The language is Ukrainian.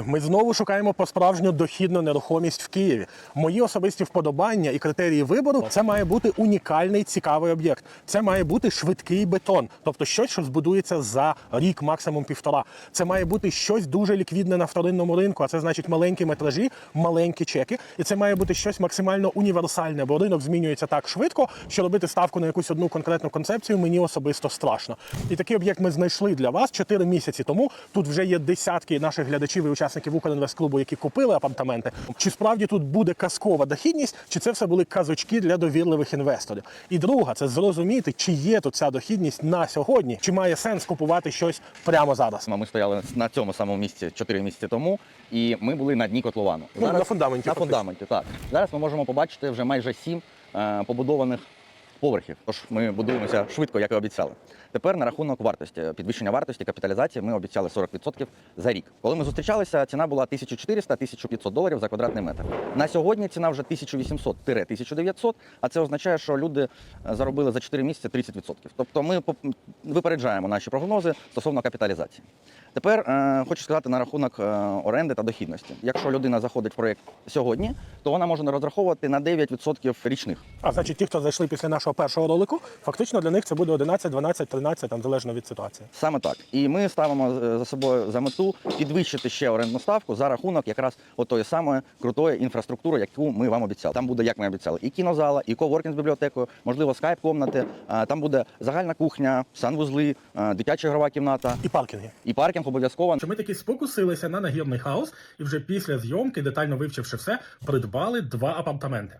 Ми знову шукаємо по справжню дохідну нерухомість в Києві. Мої особисті вподобання і критерії вибору це має бути унікальний цікавий об'єкт. Це має бути швидкий бетон, тобто щось, що збудується за рік, максимум півтора. Це має бути щось дуже ліквідне на вторинному ринку. А це значить маленькі метражі, маленькі чеки. І це має бути щось максимально універсальне, бо ринок змінюється так швидко, що робити ставку на якусь одну конкретну концепцію мені особисто страшно. І такий об'єкт ми знайшли для вас 4 місяці тому. Тут вже є десятки наших глядачів і учасників Укрінвестклубу, які купили апартаменти. Чи справді тут буде казкова дохідність, чи це все були казочки для довірливих інвесторів? І друга це зрозуміти, чи є тут ця дохідність на сьогодні, чи має сенс купувати щось прямо зараз. Ми стояли на цьому самому місці 4 місяці тому, і ми були на дні котловану. Ну, на фундаменті, На фактично. фундаменті, так. Зараз ми можемо побачити вже майже 7 е, побудованих поверхів. Тож ми будуємося швидко, як і обіцяли. Тепер на рахунок вартості, підвищення вартості, капіталізації ми обіцяли 40% за рік. Коли ми зустрічалися, ціна була 1400-1500 доларів за квадратний метр. На сьогодні ціна вже 1800-1900, а це означає, що люди е, заробили за 4 місяці 30%. Тобто ми випереджаємо наші прогнози стосовно капіталізації. Тепер е, хочу сказати на рахунок е, оренди та дохідності. Якщо людина заходить в проєкт сьогодні, то вона може розраховувати на 9% річних. А значить, ті, хто зайшли після нашого першого ролику, фактично для них це буде 11, 12, 13, там залежно від ситуації. Саме так. І ми ставимо е, за собою за мету підвищити ще орендну ставку за рахунок якраз отої самої крутої інфраструктури, яку ми вам обіцяли. Там буде, як ми обіцяли, і кінозала, і коворкінг з бібліотекою, можливо, скайп-комнати. Там буде загальна кухня, санвузли, дитяча ігрова кімната І паркінги. і паркінг обов'язково. Що ми таки спокусилися на нагірний хаус і вже після зйомки, детально вивчивши все, придбали два апартаменти.